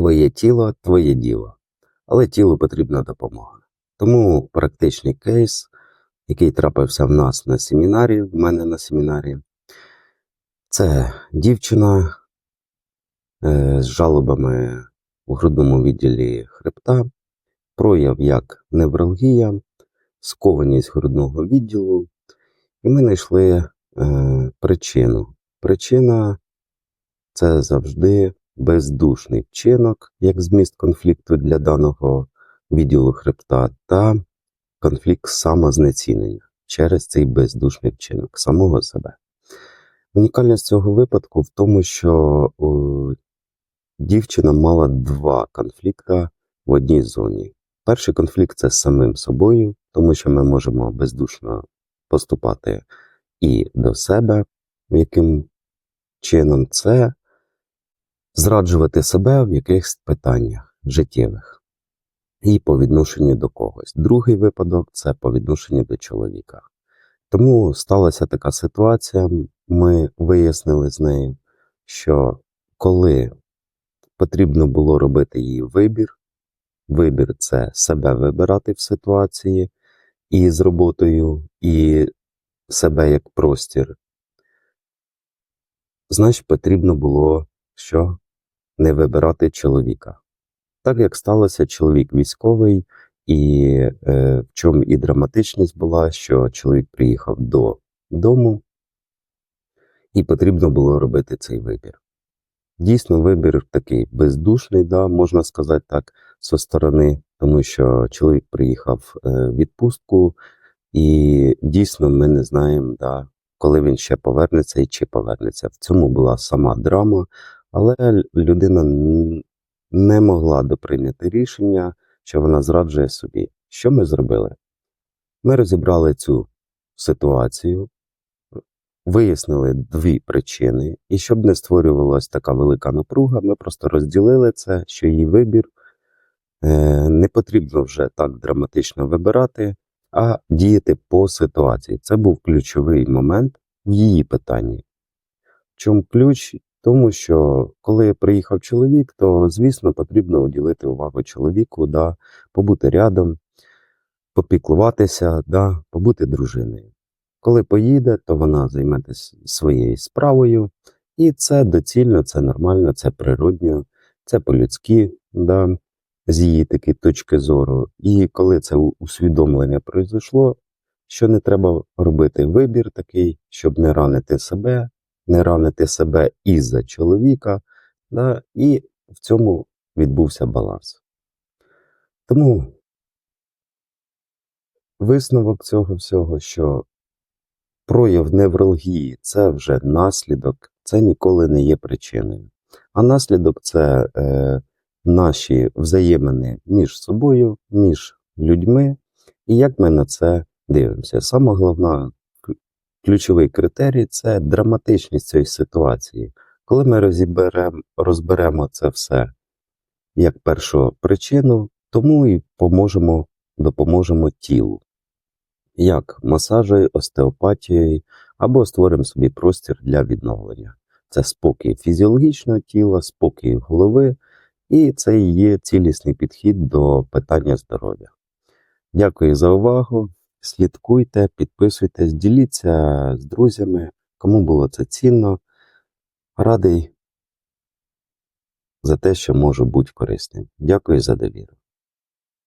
Твоє тіло, твоє діло. Але тілу потрібна допомога. Тому практичний кейс, який трапився в нас на семінарі, в мене на семінарі, це дівчина е, з жалобами у грудному відділі хребта, прояв як невралгія, скованість грудного відділу, і ми знайшли е, причину. Причина це завжди бездушний вчинок, як зміст конфлікту для даного відділу хребта, та конфлікт самознецінення через цей бездушний вчинок самого себе. Унікальність цього випадку в тому, що о, дівчина мала два конфлікти в одній зоні. Перший конфлікт це з самим собою, тому що ми можемо бездушно поступати і до себе, яким чином це зраджувати себе в якихось питаннях життєвих і по відношенню до когось. Другий випадок це по відношенню до чоловіка. Тому сталася така ситуація. Ми вияснили з нею, що коли потрібно було робити її вибір, вибір це себе вибирати в ситуації і з роботою, і себе як простір, значить потрібно було що не вибирати чоловіка. Так як сталося, чоловік військовий, і е, в чому і драматичність була, що чоловік приїхав до дому, і потрібно було робити цей вибір. Дійсно, вибір такий бездушний, да, можна сказати так, зі сторони, тому що чоловік приїхав е, в відпустку, і дійсно ми не знаємо, да, коли він ще повернеться і чи повернеться. В цьому була сама драма, але людина не могла доприйняти рішення, що вона зраджує собі. Що ми зробили? Ми розібрали цю ситуацію, вияснили дві причини, і щоб не створювалася така велика напруга, ми просто розділили це, що її вибір е, не потрібно вже так драматично вибирати, а діяти по ситуації. Це був ключовий момент в її питанні. Чому ключ? Тому що коли приїхав чоловік, то звісно потрібно уділити увагу чоловіку, да, побути рядом, попіклуватися, да, побути дружиною. Коли поїде, то вона займеться своєю справою, і це доцільно, це нормально, це природньо, це по-людськи, да, з її такі точки зору. І коли це усвідомлення пройшло, що не треба робити вибір такий, щоб не ранити себе, не ранити себе із-за чоловіка, да, і в цьому відбувся баланс. Тому висновок цього всього, що прояв невралгії це вже наслідок, це ніколи не є причиною. А наслідок це е, наші взаємини між собою, між людьми, і як ми на це дивимося. Саме головна ключовий критерій це драматичність цієї ситуації. Коли ми розіберемо, розберемо це все як першу причину, тому і поможемо, допоможемо тілу. Як масажею, остеопатією, або створимо собі простір для відновлення. Це спокій фізіологічного тіла, спокій голови, і це є цілісний підхід до питання здоров'я. Дякую за увагу. Слідкуйте, підписуйтесь, діліться з друзями, кому було це цінно. Радий за те, що можу бути корисним. Дякую за довіру.